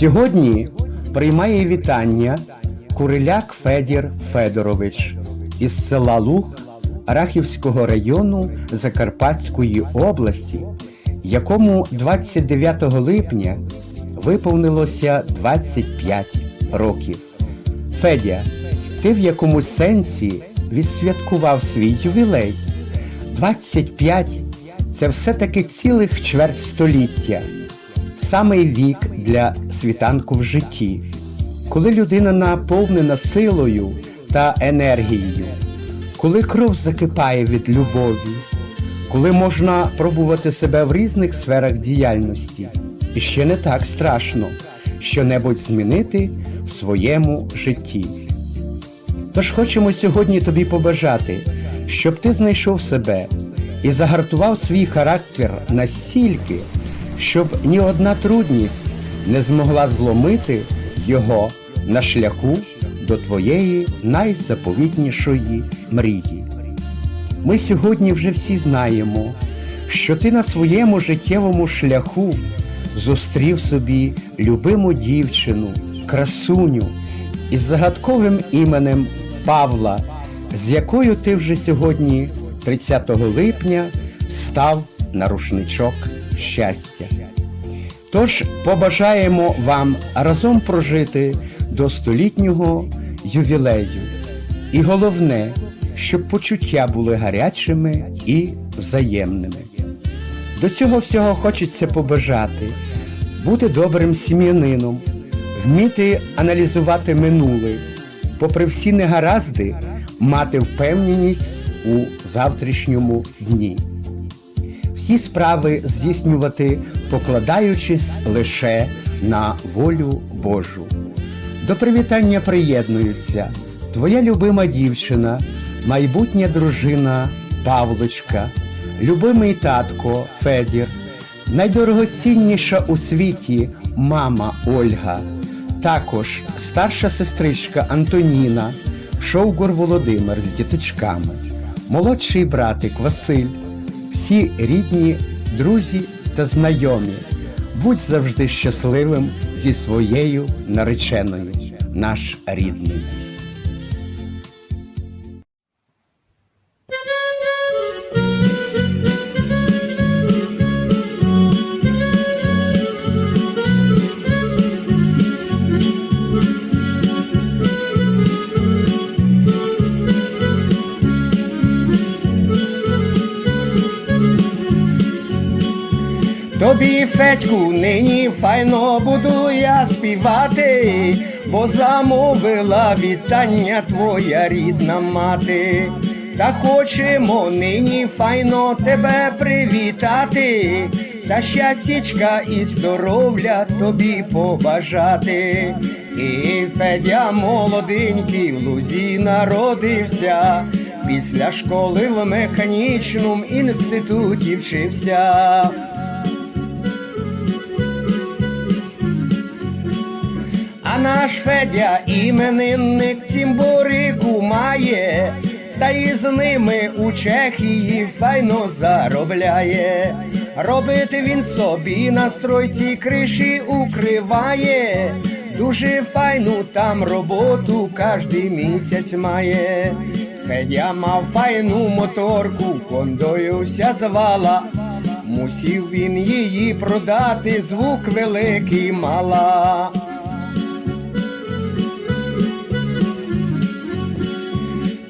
Сьогодні приймає вітання Куриляк Федір Федорович із села Луг Рахівського району Закарпатської області, якому 29 липня виповнилося 25 років. Федя, ти в якомусь сенсі відсвяткував свій ювілей. 25 це все-таки цілих чверть століття, самий вік для світанку в житті, коли людина наповнена силою та енергією, коли кров закипає від любові, коли можна пробувати себе в різних сферах діяльності, і ще не так страшно що-небудь змінити в своєму житті. Тож хочемо сьогодні тобі побажати, щоб ти знайшов себе і загартував свій характер настільки, щоб ні одна трудність не змогла зломити його на шляху до твоєї найзаповітнішої мрії. Ми сьогодні вже всі знаємо, що ти на своєму життєвому шляху зустрів собі любиму дівчину, красуню із загадковим іменем Павла, з якою ти вже сьогодні, 30 липня, став на рушничок щастя. Тож побажаємо вам разом прожити до столітнього ювілею. І головне, щоб почуття були гарячими і взаємними. До цього всього хочеться побажати бути добрим сім'янином, вміти аналізувати минуле, попри всі негаразди, мати впевненість у завтрашньому дні. Всі справи здійснювати, покладаючись лише на волю Божу. До привітання приєднуються твоя любима дівчина, майбутня дружина Павлочка, любимий татко Федір, найдорогоцінніша у світі мама Ольга, також старша сестричка Антоніна, Шовгур Володимир з діточками, молодший братик Василь, всі рідні, друзі та знайомі. Будь завжди щасливим зі своєю нареченою, наш рідний. Тобі, Федьку, нині файно буду я співати, бо замовила вітання твоя рідна мати. Та хочемо нині файно тебе привітати, та щастячка і здоров'я тобі побажати. І Федя молоденький в лузі народився, після школи в механічному інституті вчився. Наш Федя іменинник цімборику має, та із ними у Чехії файно заробляє. Робить він собі на стройці криші укриває, дуже файну там роботу кожний місяць має. Федя мав файну моторку, кондою вся звала, мусів він її продати, звук великий мала.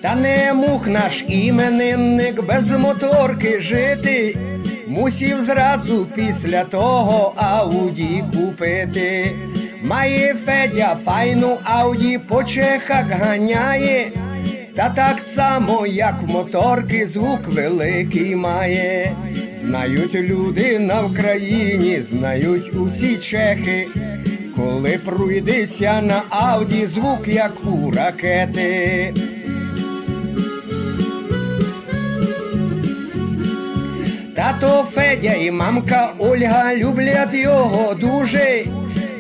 Та не мух наш іменинник без моторки жити, мусів зразу після того ауді купити. Має Федя файну ауді по чехах ганяє, та так само, як в моторки, звук великий має. Знають люди на Вкраїні, знають усі чехи, коли пройдеся на ауді, звук як у ракети. Тато Федя і мамка Ольга люблять його дуже.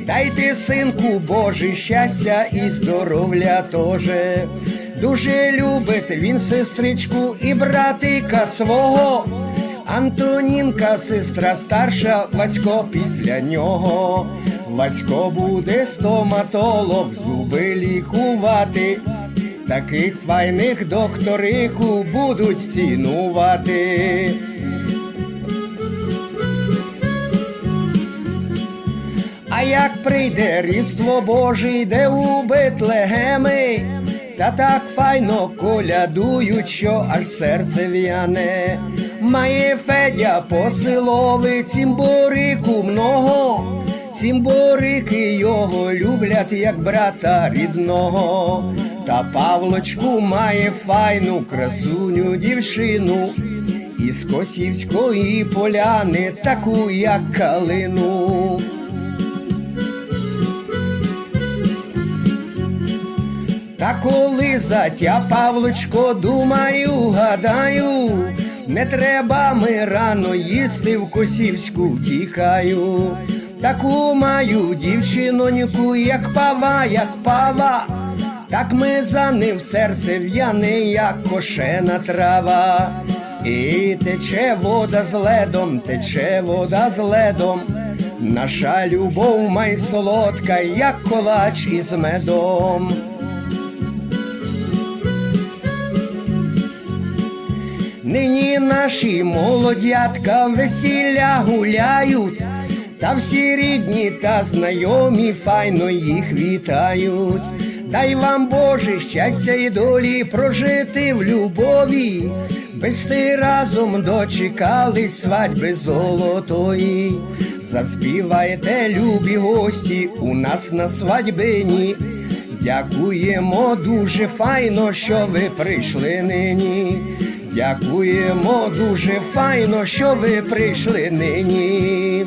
Дайте синку Боже щастя і здоров'я тоже. Дуже любить він сестричку і братика свого, Антонінка, сестра старша, Васько після нього. Васько буде стоматолог, зуби лікувати. Таких файних докторику будуть цінувати. А як прийде Різдво Боже, йде у Бетлегеми, та так файно колядують, що аж серце в'яне. Має Федя по силови цімборику много, цімборики його люблять, як брата рідного. Та Павлочку має файну красуню дівчину, із Косівської поляни, таку, як калину. Та коли затя Павлочко, думаю, гадаю, не треба ми рано їсти в Косівську втікаю. Таку маю дівчиноньку, як пава, як пава, так ми за ним серце в'яне, як кошена трава. І тече вода з ледом, тече вода з ледом. Наша любов май солодка, як колач із медом. Нині наші молодятка весілля гуляють, та всі рідні та знайомі файно їх вітають. Дай вам Боже щастя і долі прожити в любові, вести разом дочекались свадьби золотої. Заспівайте, любі гості, у нас на свадьбині. Дякуємо дуже файно, що ви прийшли нині. Дякуємо дуже файно, що ви прийшли нині.